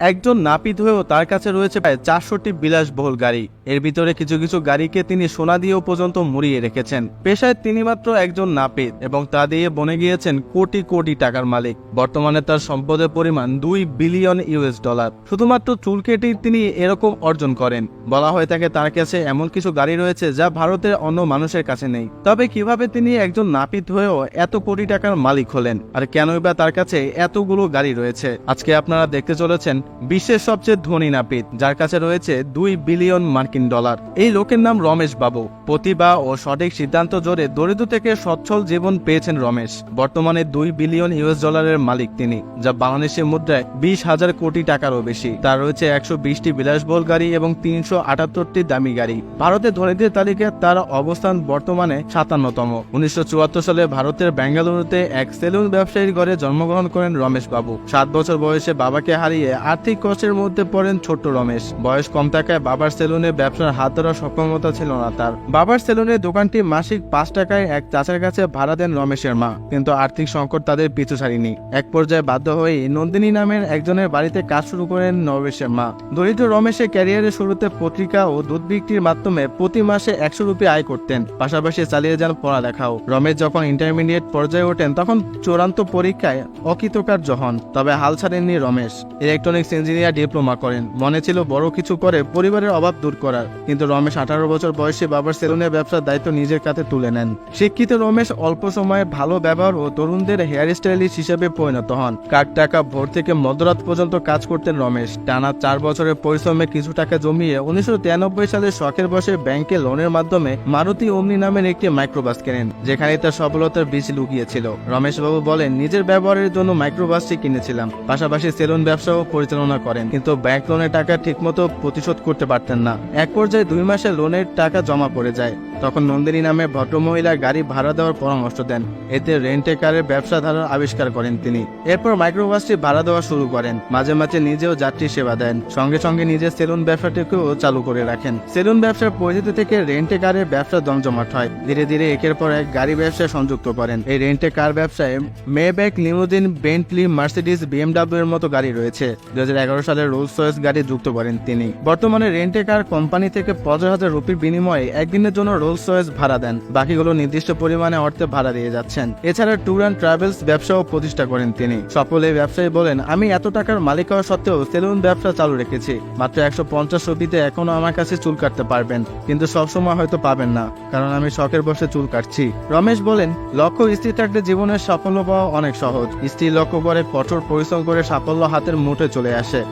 একজন নাপিত হয়েও তার কাছে রয়েছে প্রায় চারশোটি বিলাসবহুল গাড়ি। এর ভিতরে কিছু কিছু গাড়িকে তিনি সোনা দিয়েও পর্যন্ত মুড়িয়ে রেখেছেন। পেশায় তিনি মাত্র একজন নাপিত এবং তা দিয়ে বনে গিয়েছেন কোটি কোটি টাকার মালিক। বর্তমানে তার সম্পদের পরিমাণ দুই বিলিয়ন ইউএস ডলার। শুধুমাত্র চুল কেটেই তিনি এরকম অর্জন করেন। বলা হয়ে থাকে তার কাছে এমন কিছু গাড়ি রয়েছে যা ভারতের অন্য মানুষের কাছে নেই। তবে কীভাবে তিনি একজন নাপিত হয়েও এত কোটি টাকার মালিক হলেন? আর কেনই বা তার কাছে এতগুলো গাড়ি রয়েছে? আজকে আপনারা দেখতে চলেছেন বিশ্বের সবচেয়ে ধনী নাপিত, যার কাছে রয়েছে দুই বিলিয়ন মার্কিন ডলার। এই লোকের নাম রমেশ বাবু। প্রতিভা ও সঠিক সিদ্ধান্ত জোরে দরিদ্র থেকে সচ্ছল জীবন পেয়েছেন রমেশ। বর্তমানে দুই বিলিয়ন ইউএস ডলারের মালিক তিনি, যা বাংলাদেশের মুদ্রায় বিশ হাজার কোটি টাকারও বেশি। তার রয়েছে একশো বিশটি বিলাসবহুল গাড়ি এবং তিনশো আটাত্তরটি দামি গাড়ি। ভারতের ধনীদের তালিকায় তার অবস্থান বর্তমানে সাতান্নতম। উনিশশো চুয়াত্তর সালে ভারতের বেঙ্গালুরুতে এক সেলুন ব্যবসায়ীর ঘরে জন্মগ্রহণ করেন রমেশ বাবু। সাত বছর বয়সে বাবাকে হারিয়ে আর্থিক কষ্টের মধ্যে পড়েন ছোট্ট রমেশ। বয়স কম থাকায় বাবার সেলুনে ব্যবসার হাত ধরার সক্ষমতা ছিল না তার। বাবার সেলুনের দোকানটি মাসিক পাঁচ টাকায় এক চাচার কাছে ভাড়া দেন রমেশের মা, কিন্তু আর্থিক সংকট তাদের পিছু ছাড়িনি। এক পর্যায়ে বাধ্য হয়ে নন্দিনী নামের একজনের বাড়িতে কাজ শুরু করেন রমেশের মা। দরিদ্র রমেশের ক্যারিয়ারের শুরুতে পত্রিকা ও দুধ বিক্রির মাধ্যমে প্রতি মাসে একশো রুপি আয় করতেন, পাশাপাশি চালিয়ে যান পড়ালেখাও। রমেশ যখন ইন্টারমিডিয়েট পর্যায়ে ওঠেন, তখন চূড়ান্ত পরীক্ষায় অকৃতকার্য হন, তবে হাল ছাড়েননি রমেশ। ইলেকট্রনিক্স ইঞ্জিনিয়ার ডিপ্লোমা করেন। মনে ছিল বড় কিছু করে পরিবারের অভাব দূর করার। কিন্তু রমেশ আঠারো বছর বয়সে বাবার সেলুনের ব্যবসার দায়িত্ব নিজের কাছে তুলে নেন। শিক্ষিত রমেশ অল্প সময়ে ভালো ব্যবহার ও তরুণদের হেয়ার স্টাইলিস্ট হিসেবে পরিণত হন। কাক টাকা ভোর থেকে মধ্যরাত পর্যন্ত কাজ করতেন রমেশ। টানা চার বছরের পরিশ্রমে কিছু টাকা জমিয়ে উনিশশো তিরানব্বই সালে শখের বসে ব্যাংকে লোনের মাধ্যমে মারুতি ওমনি নামের একটি মাইক্রোবাস কেনেন যেখানে তার সফলতার বীজ লুকিয়েছিল। রমেশবাবু বলেন, নিজের ব্যবহারের জন্য মাইক্রোবাসটি কিনেছিলাম। পাশাপাশি সেলুন ব্যবসাও পরিচালনা করেন, কিন্তু ব্যাংক লোনের টাকা ঠিকমতো প্রতিশোধ করতে পারতেন না। এক পর্যায়ে দুই মাসে লোনের টাকা জমা পড়ে যায়। তখন নন্দিনী নামে ভদ্রমহিলা গাড়ি ভাড়া দেওয়ার পরামর্শ দেন। এতে রেন্টে কারের ব্যবসা ধারার আবিষ্কার করেন তিনি। এরপর মাইক্রোবাসটি ভাড়া দেওয়া শুরু করেন। মাঝে মাঝে নিজেও যাত্রী সেবা দেন। সঙ্গে সঙ্গে নিজের সেলুন ব্যবসাটিকেও চালু করে রাখেন। সেলুন ব্যবসার পরিচিতি থেকে রেন্টে কারের ব্যবসা জমজমাট হয়। ধীরে ধীরে একের পর এক গাড়ি ব্যবসায় সংযুক্ত করেন। এই রেন্টে কার ব্যবসায় Maybach limousine, Bentley Mercedes BMW এর মতো গাড়ি রয়েছে। দু সালে রোলস রয়েস গাড়ি যুক্ত করেন তিনি। বর্তমানে রেন্টে কার কোম্পানি থেকে পঞ্চাশ হাজার রুপির বিনিময়ে একদিনের জন্য রোলস রয়েস ভাড়া দেন। বাকিগুলো নির্দিষ্ট পরিমাণে অর্থে ভাড়া দিয়ে যাচ্ছেন। এছাড়া ট্যুর অ্যান্ড ট্রাভেলস ব্যবসাও প্রতিষ্ঠা করেন তিনি। সফল এই ব্যবসায়ী বলেন, আমি এত টাকার মালিক হওয়া সত্ত্বেও সেলুন ব্যবসা চালু রেখেছি। মাত্র একশো পঞ্চাশ রুপিতে এখনও আমার কাছে চুল কাটতে পারবেন, কিন্তু সবসময় হয়তো পাবেন না, কারণ আমি শখের বসে চুল কাটছি। রমেশ বলেন, লক্ষ্য স্থির থাকলে জীবনের সাফল্য পাওয়া অনেক সহজ। স্ত্রী লক্ষ্য করে কঠোর পরিশ্রম করে সাফল্য হাতের মুঠে চলে আসে।